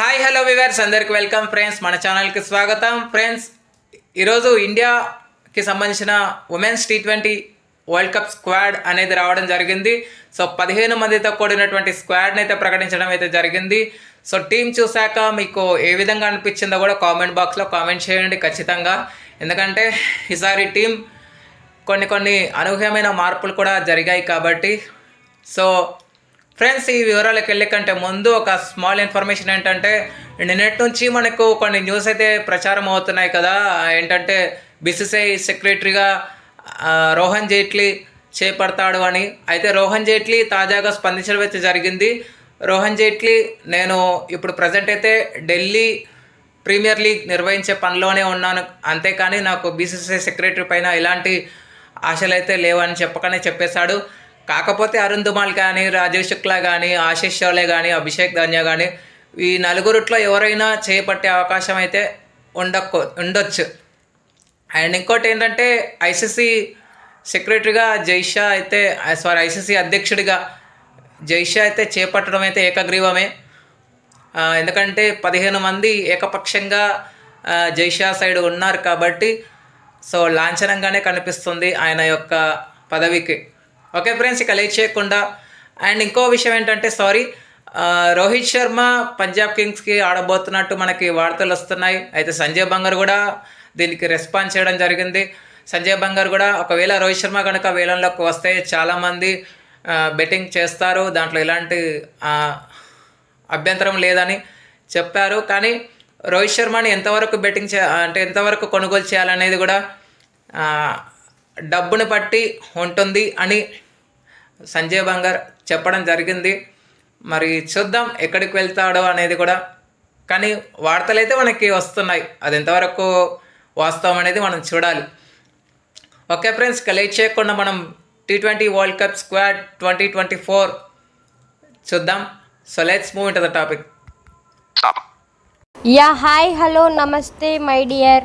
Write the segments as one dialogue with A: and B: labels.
A: Hi hello viewers అందరికి welcome friends మన ఛానల్కి స్వాగతం. ఫ్రెండ్స్ ఈరోజు ఇండియాకి సంబంధించిన women's T twenty world cup squad అనేది రావడం జరిగింది. సో పదిహేను మందితో కూడినటువంటి స్క్వాడ్ని అయితే ప్రకటించడం అయితే జరిగింది. సో టీం చూశాక మీకు ఏ విధంగా అనిపించిందో కూడా కామెంట్ బాక్స్లో కామెంట్ చేయండి ఖచ్చితంగా. ఎందుకంటే ఈసారి టీం కొన్ని కొన్ని అనూహ్యమైన మార్పులు కూడా జరిగాయి కాబట్టి. సో ఫ్రెండ్స్ ఈ వివరాలకు వెళ్ళే కంటే ముందు ఒక స్మాల్ ఇన్ఫర్మేషన్ ఏంటంటే నిన్నటి నుంచి మనకు కొన్ని న్యూస్ అయితే ప్రచారం అవుతున్నాయి కదా. ఏంటంటే బీసీసీఐ సెక్రటరీగా రోహన్ జైట్లీ చేపడతాడు అని. అయితే రోహన్ జైట్లీ తాజాగా స్పందించడం అయితే జరిగింది. రోహన్ జైట్లీ నేను ఇప్పుడు ప్రజెంట్ అయితే ఢిల్లీ ప్రీమియర్ లీగ్ నిర్వహించే పనిలోనే ఉన్నాను. అంతేకాని నాకు బీసీసీఐ సెక్రటరీ పైన ఎలాంటి ఆశలు అయితే లేవని చెప్పకనే చెప్పేశాడు. కాకపోతే అరుణ్ దుమాల్ కానీ రాజీవ్ శుక్లా కానీ ఆశీష్ షోలే కానీ అభిషేక్ ధన్య కానీ ఈ నలుగురిట్లో ఎవరైనా చేపట్టే అవకాశం అయితే ఉండకు ఉండొచ్చు. అండ్ ఇంకోటి ఏంటంటే ఐసీసీ సెక్రటరీగా జైషా అయితే సారీ ఐసీసీ అధ్యక్షుడిగా జైషా అయితే చేపట్టడం అయితే ఏకగ్రీవమే. ఎందుకంటే పదిహేను మంది ఏకపక్షంగా జైషా సైడ్ ఉన్నారు కాబట్టి సో లాంఛనంగానే కనిపిస్తుంది ఆయన యొక్క పదవికి. ఓకే ఫ్రెండ్స్ ఇక లేట్ చేయకుండా. అండ్ ఇంకో విషయం ఏంటంటే సారీ రోహిత్ శర్మ పంజాబ్ కింగ్స్కి ఆడబోతున్నట్టు మనకి వార్తలు వస్తున్నాయి. అయితే సంజయ్ బంగర్ కూడా దీనికి రెస్పాన్స్ చేయడం జరిగింది. సంజయ్ బంగర్ కూడా ఒకవేళ రోహిత్ శర్మ కనుక వేలంలోకి వస్తే చాలామంది బెట్టింగ్ చేస్తారు. దాంట్లో ఎలాంటి అభ్యంతరం లేదని చెప్పారు. కానీ రోహిత్ శర్మని ఎంతవరకు బెట్టింగ్ చే అంటే ఎంతవరకు కొనుగోలు చేయాలనేది కూడా డబ్బుని బట్టి ఉంటుంది అని సంజయ్ బంగార్ చెప్పడం జరిగింది. మరి చూద్దాం ఎక్కడికి వెళ్తాడో అనేది కూడా. కానీ వార్తలు అయితే మనకి వస్తున్నాయి. అది ఎంతవరకు వాస్తవం అనేది మనం చూడాలి. ఓకే ఫ్రెండ్స్ కలెక్ట్ చేయకుండా మనం T twenty world cup squad twenty twenty four చూద్దాం. So let's move into the topic
B: yeah hi hello నమస్తే my dear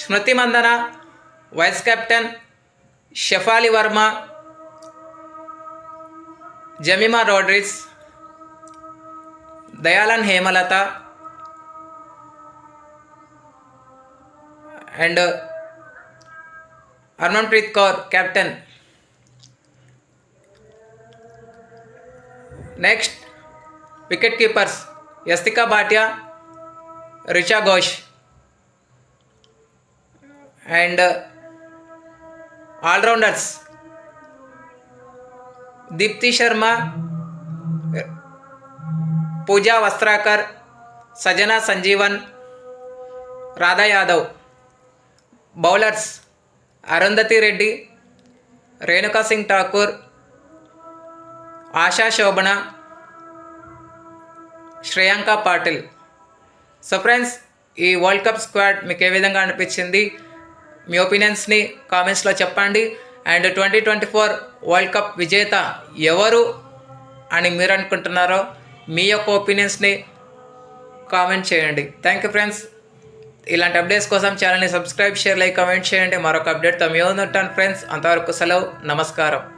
A: Smriti Mandhana vice captain Shafali Verma Jemimah Rodrigues Dayalan Hemalatha and Harmanpreet Kaur captain next wicket keepers Yastika Bhatia Richa Ghosh and all-rounders. Deepti Sharma Pooja Vastrakar Sajana Sajeevan Radha Yadav. Bowlers Arundhati Reddy Renuka Singh Thakur Asha Sobhana Shreyanka Patil. So friends ఈ world cup squad మీకు ఏ విధంగా అనిపించింది? మీ ఒపీనియన్స్ని కామెంట్స్లో చెప్పండి. And twenty twenty four world cup విజేత ఎవరు అని మీరు అనుకుంటున్నారో మీ యొక్క ఒపీనియన్స్ని కామెంట్ చేయండి. థ్యాంక్ యూ ఫ్రెండ్స్ ఇలాంటి అప్డేట్స్ కోసం ఛానల్ని సబ్స్క్రైబ్ షేర్ లైక్ కామెంట్ చేయండి. మరొక అప్డేట్తో మీ ఉంటాను ఫ్రెండ్స్ అంతవరకు సెలవు నమస్కారం.